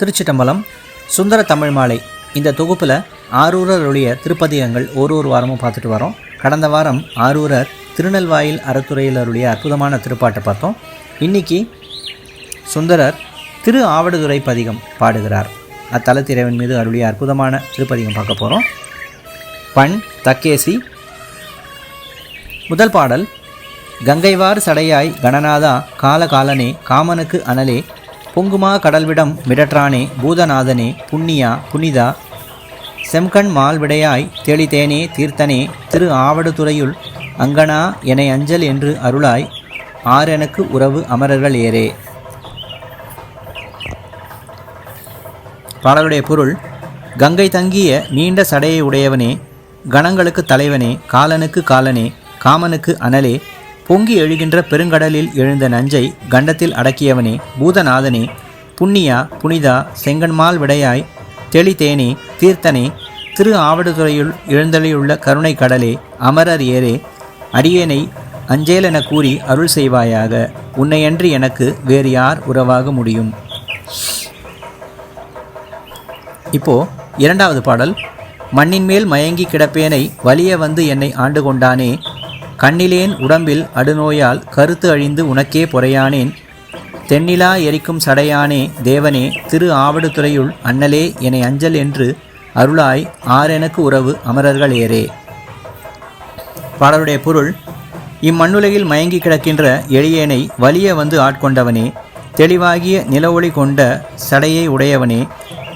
திருச்சிட்டம்பலம் சுந்தர தமிழ் மாலை. இந்த தொகுப்பில் ஆரூரருடைய திருப்பதிகங்கள் ஒரு ஒரு வாரமும் பார்த்துட்டு வரோம். கடந்த வாரம் ஆரூரர் திருநெல்வாயில் அறத்துறையில் அருளிய அற்புதமான திருப்பாட்டை பார்த்தோம். இன்னைக்கு சுந்தரர் திரு ஆவடுதுறை பதிகம் பாடுகிறார். அத்தலத்திறைவன் மீது அருளிய அற்புதமான திருப்பதிகம் பார்க்க போகிறோம் பண் தக்கேசி. முதல் பாடல் கங்கைவார் சடையாய் கணநாதா காலகாலனே காமனுக்கு அனலே பொங்குமா கடல்விடம் மிடற்றானே பூதநாதனே புண்ணியா புனிதா? செம்கண் மால்விடையாய் தேளித்தேனே தீர்த்தனே திரு ஆவடுதுறையுள் அங்கனா எனை அஞ்சல் என்று அருளாய் ஆரெனக்கு உறவு அமரர்கள் ஏரே பாடலுடைய பொருள் கங்கை தங்கிய நீண்ட சடையை உடையவனே கணங்களுக்கு தலைவனே காலனுக்கு காலனே காமனுக்கு அனலே பொங்கி எழுகின்ற பெருங்கடலில் எழுந்த நஞ்சை கண்டத்தில் அடக்கியவனே பூதநாதனே புண்ணியா புனிதா செங்கன்மால் விடையாய் தெளிதேனே தீர்த்தனே திரு ஆவடுதுறையுள் எழுந்தளியுள்ள கருணை கடலே அமரர் ஏரே அடியேனை அஞ்சேலென கூறி அருள் செய்வாயாக. உன்னையன்றி எனக்கு வேறு யார் உறவாக முடியும்? இப்போ இரண்டாவது பாடல். மண்ணின் மேல் மயங்கி கிடப்பேனை வலிய வந்து என்னை ஆண்டு கொண்டானே கண்ணிலேன் உடம்பில் அடுநோயால் கருத்து அழிந்து உனக்கே பொறையானேன். தென்னிலா எரிக்கும் சடையானே தேவனே திரு ஆவடுதுறையுள் அண்ணலே என்னை அஞ்சல் என்று அருளாய் ஆரெனக்கு உறவு அமரர்கள் ஏரே பாடலுடைய பொருள் இம்மண்ணுலகில் மயங்கி கிடக்கின்ற எளியேனை வலிய வந்து ஆட்கொண்டவனே தெளிவாகிய நில ஒளி கொண்ட சடையை உடையவனே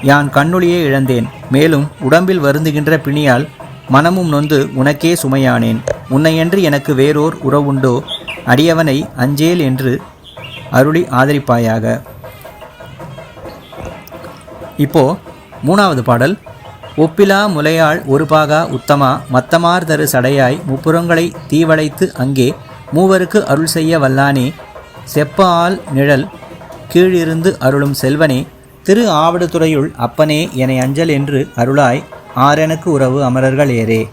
யான் கண்ணொளியே இழந்தேன். மேலும் உடம்பில் வருந்துகின்ற பிணியால் மனமும் நொந்து உனக்கே சுமையானேன். உன்னையன்று எனக்கு வேறோர் உறவுண்டோ? அடியவனை அஞ்சேல் என்று அருளி ஆதரிப்பாயாக. இப்போ மூணாவது பாடல். ஒப்பிலா முலையாள் ஒரு பாகா உத்தமா மத்தமார் தரு சடையாய் முப்புறங்களை தீவளைத்து அங்கே மூவருக்கு அருள் செய்ய வல்லானே. செப்ப ஆள் நிழல் கீழிருந்து அருளும் செல்வனே திரு ஆவடுதுறையுள் அப்பனே என அஞ்சல் என்று அருளாய். ஆரெனக்கு உறவு அமரர்கள் ஏரே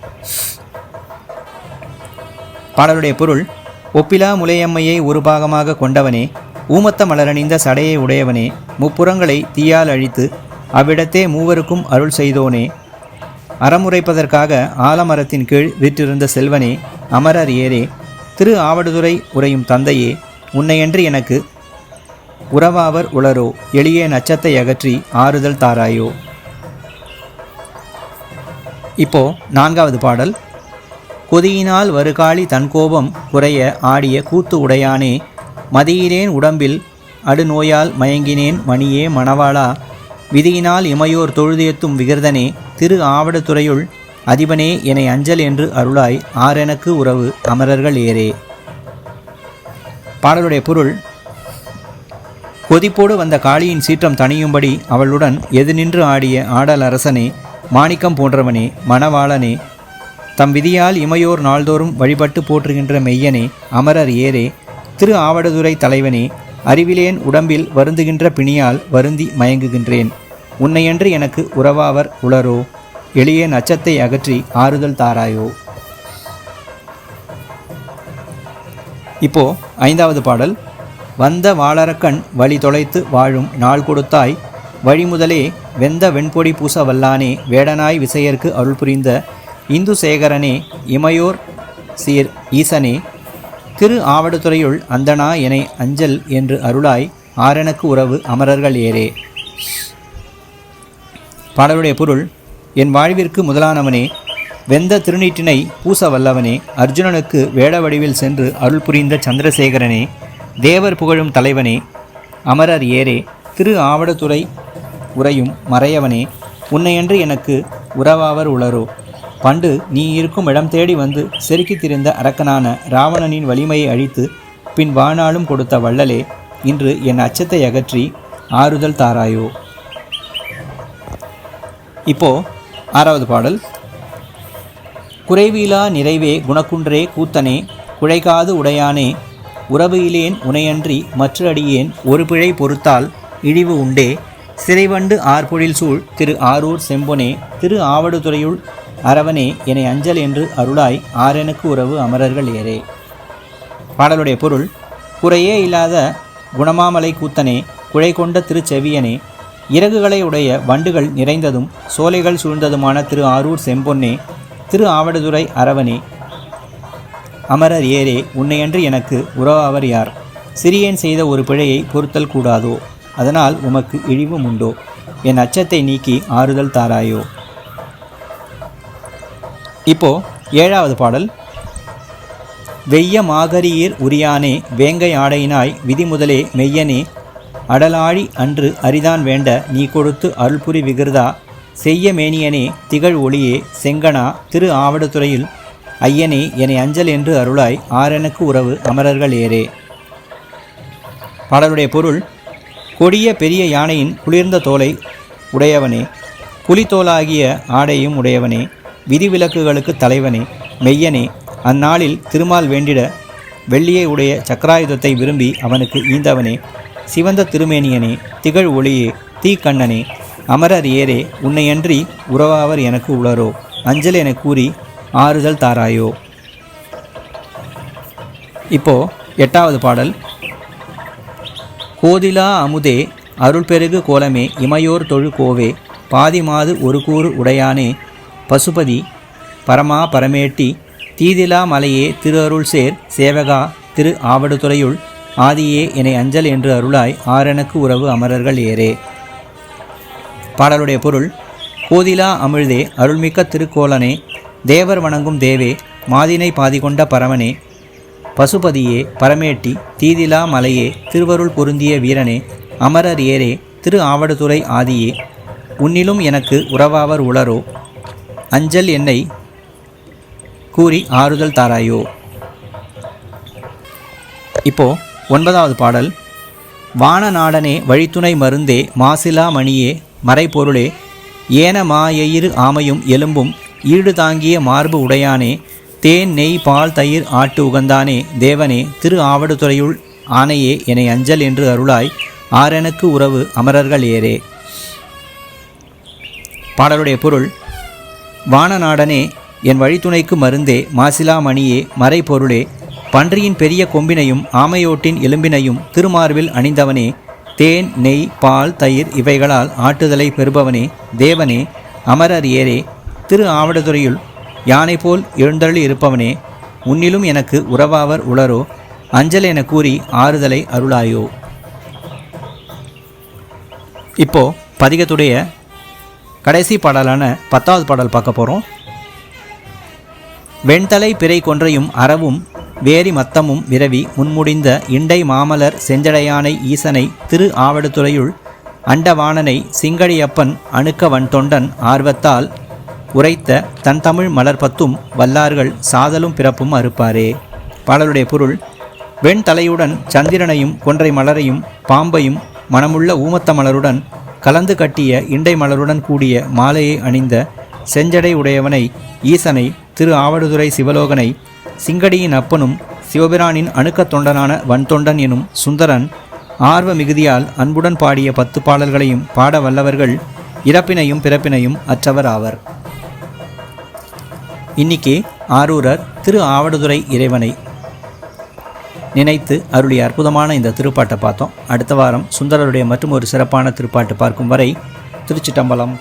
பாடலுடைய பொருள் ஒப்பிலா முலையம்மையை ஒரு பாகமாக கொண்டவனே ஊமத்த மலரணிந்த சடையை உடையவனே முப்புறங்களை தீயால் அழித்து அவ்விடத்தே மூவருக்கும் அருள் செய்தோனே. அறமுறைப்பதற்காக ஆலமரத்தின் கீழ் விற்றிருந்த செல்வனே அமரர் ஏரே திரு ஆவடுதுறை உரையும் தந்தையே உன்னையன்று எனக்கு உறவாவர் உளரோ எளிய நச்சத்தை அகற்றி ஆறுதல் தாராயோ. இப்போ நான்காவது பாடல். கொதியினால் வருகாளி தன் கோபம் குறைய ஆடிய கூத்து உடையானே மதியிலேன் உடம்பில் அடுநோயால் மயங்கினேன் மணியே மணவாளா விதியினால் இமையோர் தொழுதேத்தும் விகிர்தனே திரு ஆவடத்துறையுள் அதிபனே என்னை அஞ்சல் என்று அருளாய் ஆரெனக்கு உறவு அமரர்கள் ஏரே பாடலுடைய பொருள் கொதிப்போடு வந்த காளியின் சீற்றம் தணியும்படி அவளுடன் எதிர்நின்று நின்று ஆடிய ஆடல் அரசனே மாணிக்கம் போன்றவனே மணவாளனே தம் விதியால் இமையோர் நாள்தோறும் வழிபட்டு போற்றுகின்ற மெய்யனே அமரர் ஏரே திரு ஆவடதுரை தலைவனே அறிவிலேன் உடம்பில் வருந்துகின்ற பிணியால் வருந்தி மயங்குகின்றேன். உன்னையன்று எனக்கு உறவாவர் உளரோ எளிய நச்சத்தை அகற்றி ஆறுதல் தாராயோ. இப்போ ஐந்தாவது பாடல். வந்த வாளரக்கண் வழி தொலைத்து வாழும் நாள் கொடுத்தாய் வழிமுதலே வெந்த வெண்பொடி பூச வல்லானே வேடனாய் விசையர்க்கு அருள் புரிந்த இந்து சேகரனே இமையோர் சீர் ஈசனே திரு ஆவடுதுறையுள் அந்தனா என அஞ்சல் என்று அருளாய் ஆரணக்கு உறவு அமரர்கள் ஏரே பாடலுடைய பொருள் என் வாழ்விற்கு முதலானவனே வெந்த திருநீட்டினை பூச வல்லவனே அர்ஜுனனுக்கு வேட வடிவில் சென்று அருள் புரிந்த சந்திரசேகரனே தேவர் புகழும் தலைவனே அமரர் ஏரே திரு ஆவடத்துறை உரையும் மறையவனே உன்னையன்று எனக்கு உறவாவர் உளரோ. பண்டு நீ இருக்கும் இடம் தேடி வந்து செருக்கித் திரிந்த அரக்கனான ராவணனின் வலிமையை அழித்து பின் வாணாலும் கொடுத்த வள்ளலே இன்று என் அச்சத்தை அகற்றி ஆறுதல் தாராயோ. இப்போ ஆறாவது பாடல். குறைவிலா நிறைவே குணக்குன்றே கூத்தனே குழைகாது உடையானே உறவு இலேன் உனையன்றி மற்றடியேன் ஒரு பிழை பொறுத்தால் இழிவு உண்டே. சிறைவண்டு ஆர்பொழில் சூழ் திரு ஆரூர் செம்பொனே திரு ஆவடுதுறையுள் அரவனே என அஞ்சல் என்று அருளாய் ஆரெனுக்கு உறவு அமரர்கள் ஏரே பாடலுடைய பொருள் குறையே இல்லாத குணமாமலை கூத்தனே குழை கொண்ட திருச்செவியனே இறகுகளை உடைய வண்டுகள் நிறைந்ததும் சோலைகள் சூழ்ந்ததுமான திரு ஆரூர் செம்பொன்னே திரு ஆவடுதுறை அரவனே அமரர் ஏரே உன்னையன்று எனக்கு உறவாவர் யார்? சிறியேன் செய்த ஒரு பிழையை பொறுத்தல் கூடாதோ? அதனால் உமக்கு இழிவும் உண்டோ? என் அச்சத்தை நீக்கி ஆறுதல் தாராயோ? இப்போ ஏழாவது பாடல். வெய்ய மாகரியீர் உரியானே வேங்கை ஆடையினாய் விதிமுதலே மெய்யனே அடலாழி அன்று அரிதான் வேண்ட நீ கொடுத்து அருள்புரி விகிருதா? செய்ய மேனியனே திகழ் ஒளியே செங்கனா திரு ஆவடத்துறையில் ஐயனே என்னை அஞ்சல் என்று அருளாய் ஆரனுக்கு உறவு அமரர்கள் ஏரே பாடலுடைய பொருள் கொடிய பெரிய யானையின் குளிர்ந்த தோலை உடையவனே புலித்தோலாகிய ஆடையும் உடையவனே விதிவிலக்குகளுக்கு தலைவனே மெய்யனே அந்நாளில் திருமால் வேண்டிட வெள்ளியை உடைய சக்கராயுதத்தை விரும்பி அவனுக்கு ஈந்தவனே சிவந்த திருமேனியனே திகழ் ஒளியே தீக்கண்ணனே அமரர் ஏரே உன்னையன்றி உறவாவர் எனக்கு உளரோ அஞ்சல் என கூறி ஆறுதல் தாராயோ. இப்போ எட்டாவது பாடல். கோதிலா அமுதே அருள் பெருகு கோலமே இமையோர் தொழு கோவே பாதி மாது ஒரு கூறு உடையானே பசுபதி பரமா பரமேட்டி தீதிலா மலையே திரு அருள் சேர் சேவகா திரு ஆவடுதுறையுள் ஆதியே என்னை அஞ்சல் என்று அருளாய் ஆரனுக்கு உறவு அமரர்கள் ஏரே பாடலுடைய பொருள் கோதிலா அமிழ்தே அருள்மிக்க திருக்கோலனே தேவர் வணங்கும் தேவே மாதினை பாதிகொண்ட பரமனே பசுபதியே பரமேட்டி தீதிலா மலையே திருவருள் பொருந்திய வீரனே அமரர் ஏரே திரு ஆவடுதுறை ஆதியே உன்னிலும் எனக்கு உறவாவர் உளரோ அஞ்சல் என்னை கூறி ஆறுதல் தாராயோ. இப்போ ஒன்பதாவது பாடல். வானநாடனே வழித்துணை மருந்தே மாசிலா மணியே மறைப்பொருளே ஏன மாயயிரு ஆமையும் எலும்பும் ஈடு தாங்கிய மார்பு உடையானே தேன் நெய் பால் தயிர் ஆட்டு உகந்தானே. தேவனே திரு ஆவடுதுறையுள் ஆனையே என்னை அஞ்சல் என்று அருளாய். ஆரனுக்கு உறவு அமரர்கள் ஏரே பாடலுடைய பொருள் வானநாடனே என் வழித்துணைக்கு மருந்தே மாசிலா மணியே மறைப்பொருளே பன்றியின் பெரிய கொம்பினையும் ஆமையோட்டின் எலும்பினையும் திருமார்பில் அணிந்தவனே. தேன் நெய் பால் தயிர் இவைகளால் ஆட்டுதலை பெறுபவனே. தேவனே அமரர் ஏரே திரு ஆவடதுறையுள் யானை போல் எழுந்தருளி இருப்பவனே உன்னிலும் எனக்கு உறவாவர் உளரோ அஞ்சல் என கூறி ஆறுதலை அருளாயோ. இப்போ பதிகத்துடைய கடைசி பாடலான பத்தாவது பாடல் பார்க்க போகிறோம் வெண்தலை பிறை கொன்றையும் அறவும் வேரி மத்தமும் விரவி முன்முடிந்த இண்டை மாமலர் செஞ்சடையானை ஈசனை திரு ஆவடுத்துறையுள் அண்டவாணனை சிங்கடியப்பன் அணுக்க வன்தொண்டன் ஆர்வத்தால் உரைத்த தன் தமிழ் மலர்பத்தும் வல்லார்கள் சாதலும் பிறப்பும் அறுப்பாரே. பாடலுடைய பொருள் வெண் தலையுடன் சந்திரனையும் கொன்றை மலரையும் பாம்பையும் மனமுள்ள ஊமத்த மலருடன் கலந்து கட்டிய இண்டை மலருடன் கூடிய மாலையை அணிந்த செஞ்சடை உடையவனை ஈசனை திரு ஆவடுதுறை சிவலோகனை சிங்கடியின் அப்பனும் சிவபிரானின் அணுக்கத் தொண்டனான வன்தொண்டன் எனும் சுந்தரன் ஆர்வ மிகுதியால் அன்புடன் பாடிய பத்து பாடல்களையும் பாட வல்லவர்கள் இறப்பினையும் பிறப்பினையும் அற்றவர் ஆவர். இன்னைக்கு ஆரூரர் திரு ஆவடுதுறை இறைவனை நினைத்து அருளிய அற்புதமான இந்த திருப்பாட்டை பார்த்தோம். அடுத்த வாரம் சுந்தரருடைய மற்றும் ஒரு சிறப்பான திருப்பாட்டு பார்க்கும் வரை திருச்சிட்டம்பலம்